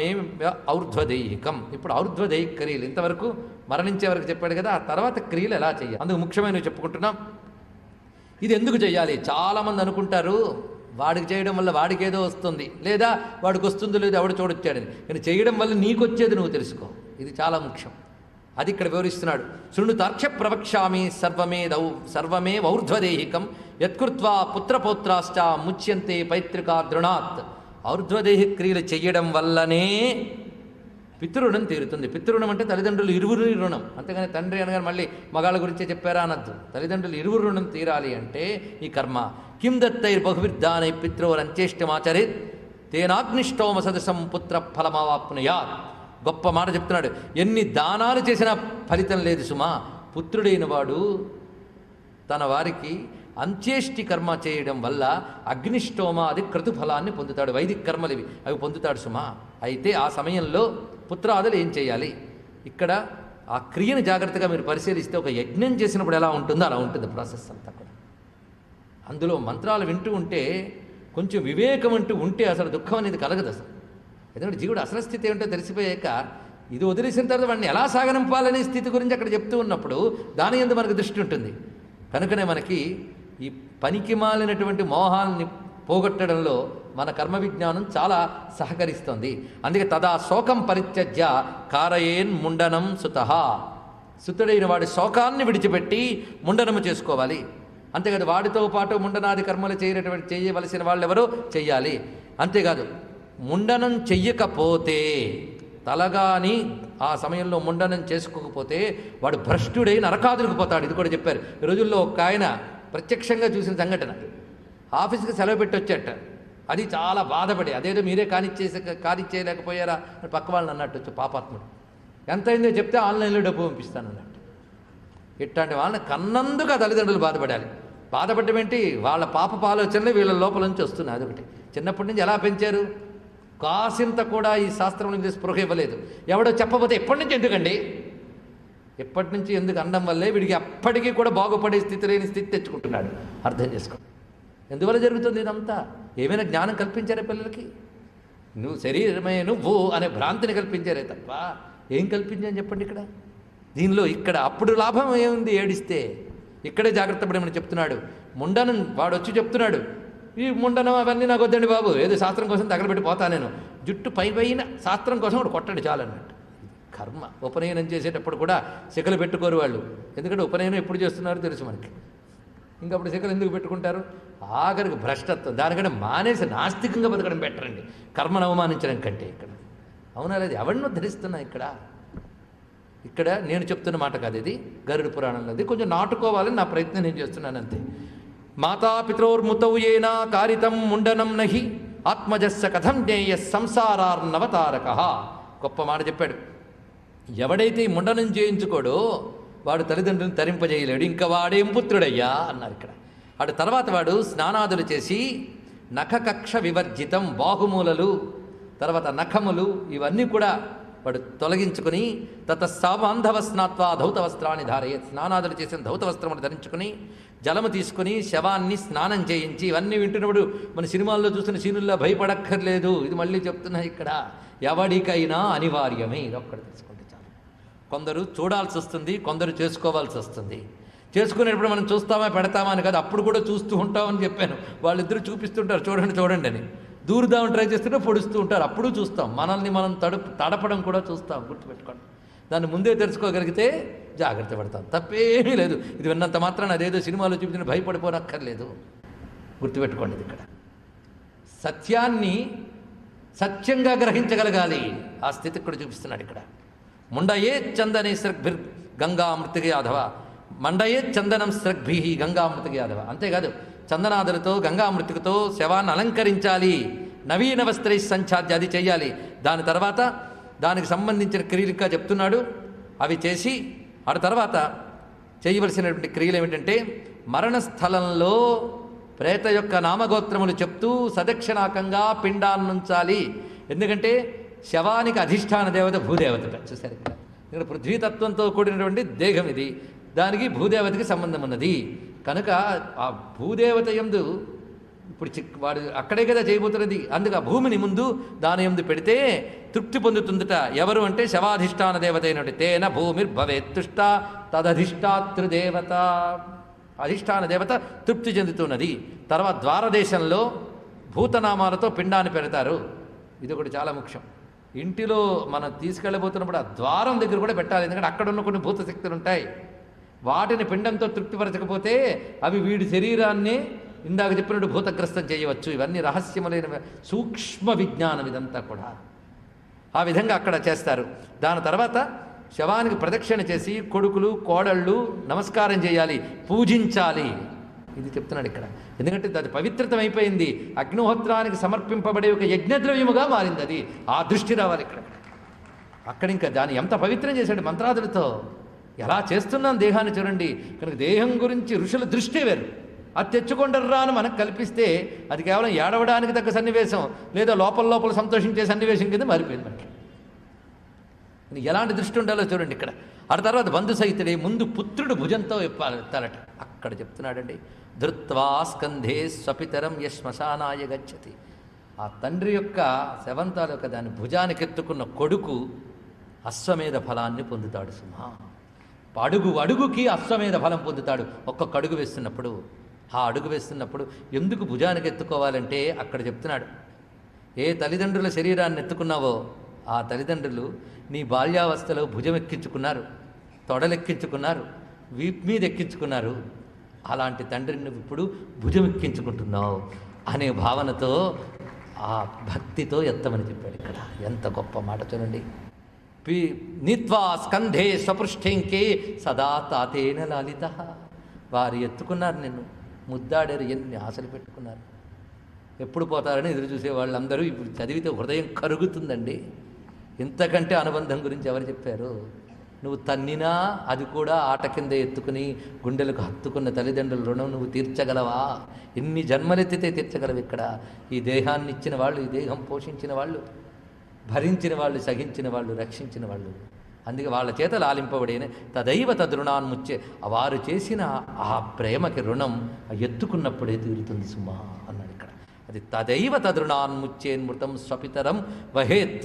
మేము ఔర్ధ్వదైహికం. ఇప్పుడు ఔర్ధ్వదైహిక క్రియలు ఇంతవరకు మరణించే వరకు చెప్పాడు కదా ఆ తర్వాత క్రియలు ఎలా చేయాలి? అందుకు ముఖ్యమైనవి చెప్పుకుంటున్నాం ఇది ఎందుకు చేయాలి? చాలామంది అనుకుంటారు వాడికి చేయడం వల్ల వాడికి ఏదో వస్తుంది. లేదా వాడికి వస్తుందో లేదో ఎవడు చూడొచ్చాడని కానీ చేయడం వల్ల నీకు వచ్చేది నువ్వు తెలుసుకో. ఇది చాలా ముఖ్యం. అది ఇక్కడ వివరిస్తున్నాడు. శృణు తర్క్ష ప్రవక్ష్యామి సర్వమే దౌ సర్వమే ఔర్ధ్వదేహికం. యత్కృత్వా పుత్రపౌత్రాశ్చ ముచ్యంతే పైత్రికా దృణాత్ ఔర్ధ్వదేహ క్రియలు చేయడం వల్లనే పితృణం తీరుతుంది. పితృణం అంటే తల్లిదండ్రులు ఇరువురు రుణం. అంతేగాని తండ్రి అనగానే మళ్ళీ మగాళ్ళ గురించే చెప్పారా అనద్దు. తల్లిదండ్రులు ఇరువురు రుణం తీరాలి అంటే ఈ కర్మ. కిం దత్తైర్ బహువిర్ధానై పిత్రోరంచేష్టమాచరిత్ తేనాగ్నిష్టోమ సదృశం పుత్ర ఫలమావాప్నుయా గొప్ప మాట చెప్తున్నాడు. ఎన్ని దానాలు చేసినా ఫలితం లేదు సుమా. పుత్రుడైన వాడు తన వారికి అంత్యేష్టి కర్మ చేయడం వల్ల అగ్నిష్టోమ అది క్రతుఫలాన్ని పొందుతాడు. వైదిక కర్మలు ఇవి అవి పొందుతాడు సుమా. అయితే ఆ సమయంలో పుత్రాదులు ఏం చేయాలి? ఇక్కడ ఆ క్రియను జాగ్రత్తగా మీరు పరిశీలిస్తే ఒక యజ్ఞం చేసినప్పుడు ఎలా ఉంటుందో అలా ఉంటుంది ప్రాసెస్ అంతా కూడా. అందులో మంత్రాలు వింటూ ఉంటే కొంచెం వివేకం అంటూ ఉంటే అసలు దుఃఖం అనేది కలగదు అసలు. ఎందుకంటే జీవుడు అసలు స్థితి ఏంటో తెలిసిపోయాక ఇది వదిలేసిన తర్వాత వాడిని ఎలా సాగనంపాలనే స్థితి గురించి అక్కడ చెప్తూ ఉన్నప్పుడు దాని ఎందు మనకు దృష్టి ఉంటుంది. కనుకనే మనకి ఈ పనికి మాలినటువంటి మోహాల్ని పోగొట్టడంలో మన కర్మ విజ్ఞానం చాలా సహకరిస్తుంది. అందుకే తదా శోకం పరిత్యజ్య కారయేన్ ముండనం సుత. సుతుడైన వాడి శోకాన్ని విడిచిపెట్టి ముండనము చేసుకోవాలి. అంతేకాదు వాడితో పాటు ముండనాది కర్మలు చేయనటువంటి చేయవలసిన వాళ్ళు ఎవరో చెయ్యాలి. అంతేకాదు ముండనం చెయ్యకపోతే తలగాని ఆ సమయంలో ముండనం చేసుకోకపోతే వాడు భ్రష్టుడై నరకాదులకు పోతాడు. ఇది కూడా చెప్పారు. ఈ రోజుల్లో ఒక ఆయన ప్రత్యక్షంగా చూసిన సంఘటన. ఆఫీస్కి సెలవు పెట్టి వచ్చేట అది చాలా బాధపడి అదేదో మీరే కానిచ్చేసి కానిచ్చేయలేకపోయారా అని పక్క వాళ్ళని అన్నట్టు వచ్చి పాపాత్ముడు. ఎంత అయిందో చెప్తే ఆన్లైన్లో డబ్బు పంపిస్తాను అన్నట్టు. ఇట్లాంటి వాళ్ళని కన్నందుకు ఆ తల్లిదండ్రులు బాధపడాలి. బాధపడడం ఏంటి? వాళ్ళ పాప ఆలోచనలు వీళ్ళ లోపల నుంచి వస్తున్నాయి. అదొకటి. చిన్నప్పటి నుంచి ఎలా పెంచారు? కాసింత కూడా ఈ శాస్త్రం నుంచి స్పృహ ఇవ్వలేదు. ఎవడో చెప్పబోతే ఎప్పటి నుంచి ఎందుకండి? ఎప్పటి నుంచి ఎందుకు అనడం వల్లే వీడికి అప్పటికీ కూడా బాగుపడే స్థితి లేని స్థితి తెచ్చుకుంటున్నాడు. అర్థం చేసుకో. ఎందువల్ల జరుగుతుంది ఇదంతా? ఏమైనా జ్ఞానం కల్పించారా పిల్లలకి? నువ్వు శరీరమే నువ్వు అనే భ్రాంతిని కల్పించారే తప్ప ఏం కల్పించాను చెప్పండి ఇక్కడ? దీనిలో ఇక్కడ అప్పుడు లాభం ఏముంది ఏడిస్తే? ఇక్కడే జాగ్రత్త పడమని చెప్తున్నాడు. ముండనం వాడు వచ్చి చెప్తున్నాడు. ఈ ముండనం అవన్నీ నాకు వద్దండి బాబు. ఏదో శాస్త్రం కోసం తగలబెట్టి పోతా నేను. జుట్టు పై పైన శాస్త్రం కోసం వాడు కొట్టండి చాలన్నట్టు కర్మ. ఉపనయనం చేసేటప్పుడు కూడా శిఖలు పెట్టుకోరు వాళ్ళు. ఎందుకంటే ఉపనయనం ఎప్పుడు చేస్తున్నారో తెలుసు మనకి. ఇంకప్పుడు శిఖలు ఎందుకు పెట్టుకుంటారు? ఆఖరికి భ్రష్టత్వం. దానికంటే మానేసి నాస్తికంగా బతకడం బెటరండి కర్మను అవమానించడం కంటే ఇక్కడ. అవునా లేదు? ఎవరినో ధరిస్తున్నా ఇక్కడ. ఇక్కడ నేను చెప్తున్న మాట కాదు ఇది. గరుడు పురాణంలోది కొంచెం నాటుకోవాలని నా ప్రయత్నం నేను చేస్తున్నాను అంతే. మాతాపిత్రోర్ముతౌయేనా కారితం ముండనం నహి. ఆత్మజస్స కథం జ్ఞేయ సంసారార్ణవతారక. గొప్ప మాట చెప్పాడు. ఎవడైతే ఈ ముండనం చేయించుకోడో వాడు తల్లిదండ్రులను తరింపజేయలేడు. ఇంకా వాడేం పుత్రుడయ్యా? అన్నారు ఇక్కడ. వాడు తర్వాత వాడు స్నానాదులు చేసి నఖకక్ష వివర్జితం బాహుమూలలు తర్వాత నఖములు ఇవన్నీ కూడా వాడు తొలగించుకుని తత సామాంధవ స్నాత్వా ధౌత వస్త్రాన్ని ధారయే స్నానాదులు చేసిన ధౌత వస్త్రములు ధరించుకుని జలము తీసుకుని శవాన్ని స్నానం చేయించి ఇవన్నీ వింటున్నప్పుడు మన సినిమాల్లో చూసిన సీనుల్లో భయపడక్కర్లేదు. ఇది మళ్ళీ చెప్తున్నా ఇక్కడ. ఎవడికైనా అనివార్యమే. ఇది ఒక్కటి తెలుసుకోండి కొందరు చూడాల్సి వస్తుంది కొందరు చేసుకోవాల్సి వస్తుంది. చేసుకునేటప్పుడు మనం చూస్తామా పెడతామా అని కాదు అప్పుడు కూడా చూస్తూ ఉంటామని చెప్పాను. వాళ్ళిద్దరూ చూపిస్తుంటారు చూడండి చూడండి అని. దూరుదామని ట్రై చేస్తుంటే పొడుస్తూ ఉంటారు అప్పుడు చూస్తాం. మనల్ని మనం తడుపు తడపడం కూడా చూస్తాం గుర్తుపెట్టుకోండి. దాన్ని ముందే తెలుసుకోగలిగితే జాగ్రత్త పడతాం. తప్పేమీ లేదు. ఇది విన్నంత మాత్రాన అదేదో సినిమాలో చూపించిన భయపడిపోనక్కర్లేదు. గుర్తుపెట్టుకోండి ఇది ఇక్కడ. సత్యాన్ని సత్యంగా గ్రహించగలగాలి. ఆ స్థితి ఇక్కడ చూపిస్తున్నాడు ఇక్కడ. ముండయే చందనే సృగ్భిర్ గంగామృతికి యాదవ మండయే చందనం సృగ్భి గంగామృతికి యాదవ అంతేకాదు చందనాదులతో గంగామృతికతో శవాన్ని అలంకరించాలి. నవీన వస్త్రై సంఛాద్య అది చేయాలి. దాని తర్వాత దానికి సంబంధించిన క్రియలుగా చెప్తున్నాడు. అవి చేసి ఆ తర్వాత చేయవలసినటువంటి క్రియలు ఏమిటంటే మరణస్థలంలో ప్రేత యొక్క నామగోత్రములు చెప్తూ సదక్షిణాకంగా పిండాన్నుంచాలి. ఎందుకంటే శవానికి అధిష్టాన దేవత భూదేవత చూసారు ఇక్కడ ఇక్కడ పృథ్వీతత్వంతో కూడినటువంటి దేహం ఇది. దానికి భూదేవతకి సంబంధం ఉన్నది. కనుక ఆ భూదేవత యందు ఇప్పుడు చిక్ వాడు అక్కడే కదా చేయబోతున్నది. అందుకు ఆ భూమిని ముందు దాని ఎందు పెడితే తృప్తి పొందుతుందట. ఎవరు అంటే శవాధిష్టాన దేవత అయినట్టు తేన భూమిర్భవేత్ తుష్ట తదధిష్టాతృదేవత. అధిష్టాన దేవత తృప్తి చెందుతున్నది. తర్వాత ద్వారదేశంలో భూతనామాలతో పిండాన్ని పెడతారు. ఇది ఒకటి చాలా ముఖ్యం. ఇంటిలో మనం తీసుకెళ్ళబోతున్నప్పుడు ఆ ద్వారం దగ్గర కూడా పెట్టాలి. ఎందుకంటే అక్కడ ఉన్న కొన్ని భూత శక్తులు ఉంటాయి. వాటిని పిండంతో తృప్తిపరచకపోతే అవి వీడి శరీరాన్ని ఇందాక చెప్పినట్టు భూతగ్రస్తం చేయవచ్చు. ఇవన్నీ రహస్యములైన సూక్ష్మ విజ్ఞానం ఇదంతా కూడా. ఆ విధంగా అక్కడ చేస్తారు. దాని తర్వాత శవానికి ప్రదక్షిణ చేసి కొడుకులు కోడళ్ళు నమస్కారం చేయాలి పూజించాలి. ఇది చెప్తున్నాడు ఇక్కడ. ఎందుకంటే అది పవిత్రతం అయిపోయింది అగ్నిహోత్రానికి సమర్పింపబడే ఒక యజ్ఞద్రవ్యముగా మారింది అది. ఆ దృష్టి రావాలి ఇక్కడ. అక్కడ ఇంకా దాన్ని ఎంత పవిత్రం చేశాడు మంత్రాదులతో. ఎలా చేస్తున్నాం దేహాన్ని చూడండి. కనుక దేహం గురించి ఋషుల దృష్టి వేరు. అది తెచ్చుకొండర్రా అని మనకు కల్పిస్తే అది కేవలం ఏడవడానికి తగ్గ సన్నివేశం. లేదా లోపల లోపల సంతోషించే సన్నివేశం కింద మారిపోయింది మనకి. ఎలాంటి దృష్టి ఉండాలో చూడండి ఇక్కడ. ఆ తర్వాత బంధు సహితుడే ముందు పుత్రుడు భుజంతో ఎప్పాలి అక్కడ చెప్తున్నాడండి ధృత్వా స్కంధే స్వపితరం యశ్మశానాయ గచ్చతి. ఆ తండ్రి యొక్క శవంతాల యొక్క దాని భుజానికి ఎత్తుకున్న కొడుకు అశ్వమేధ ఫలాన్ని పొందుతాడు సుమా అడుగు అడుగుకి అశ్వమేధ ఫలం పొందుతాడు. ఒక్కొక్క అడుగు వేస్తున్నప్పుడు ఆ అడుగు వేస్తున్నప్పుడు ఎందుకు భుజానికి ఎత్తుకోవాలంటే అక్కడ చెప్తున్నాడు. ఏ తల్లిదండ్రుల శరీరాన్ని ఎత్తుకున్నావో ఆ తల్లిదండ్రులు నీ బాల్యావస్థలో భుజం ఎక్కించుకున్నారు తొడలెక్కించుకున్నారు వీప్ మీద ఎక్కించుకున్నారు అలాంటి తండ్రిని నువ్వు ఇప్పుడు భుజం ఎక్కించుకుంటున్నావు అనే భావనతో ఆ భక్తితో ఎత్తమని చెప్పాడు ఇక్కడ. ఎంత గొప్ప మాట చూడండి. పి నిత్వా స్కంధే స్వపృష్ఠంకే సదా తాతేన లాలిత. వారు ఎత్తుకున్నారు నిన్ను. ముద్దాడారు ఎన్ని ఆశలు పెట్టుకున్నారు. ఎప్పుడు పోతారని ఎదురు చూసే వాళ్ళందరూ ఇప్పుడు చదివితే హృదయం కరుగుతుందండి. ఇంతకంటే అనుబంధం గురించి ఎవరు చెప్పారు? నువ్వు తన్నినా అది కూడా ఆట కింద ఎత్తుకుని గుండెలకు హత్తుకున్న తల్లిదండ్రుల రుణం నువ్వు తీర్చగలవా? ఎన్ని జన్మలెత్తితే తీర్చగలవు ఇక్కడ. ఈ దేహాన్ని ఇచ్చిన వాళ్ళు ఈ దేహం పోషించిన వాళ్ళు భరించిన వాళ్ళు సహించిన వాళ్ళు రక్షించిన వాళ్ళు. అందుకే వాళ్ళ చేత లాలింపబడిన తదైవ తదృణాన్ముచ్చే వారు చేసిన ఆ ప్రేమకి రుణం ఎత్తుకున్నప్పుడే తీరుతుంది సుమా అన్నాడు ఇక్కడ. అది తదైవ తదృణాన్ముచ్చేన్మృతం స్వపితరం వహేత్.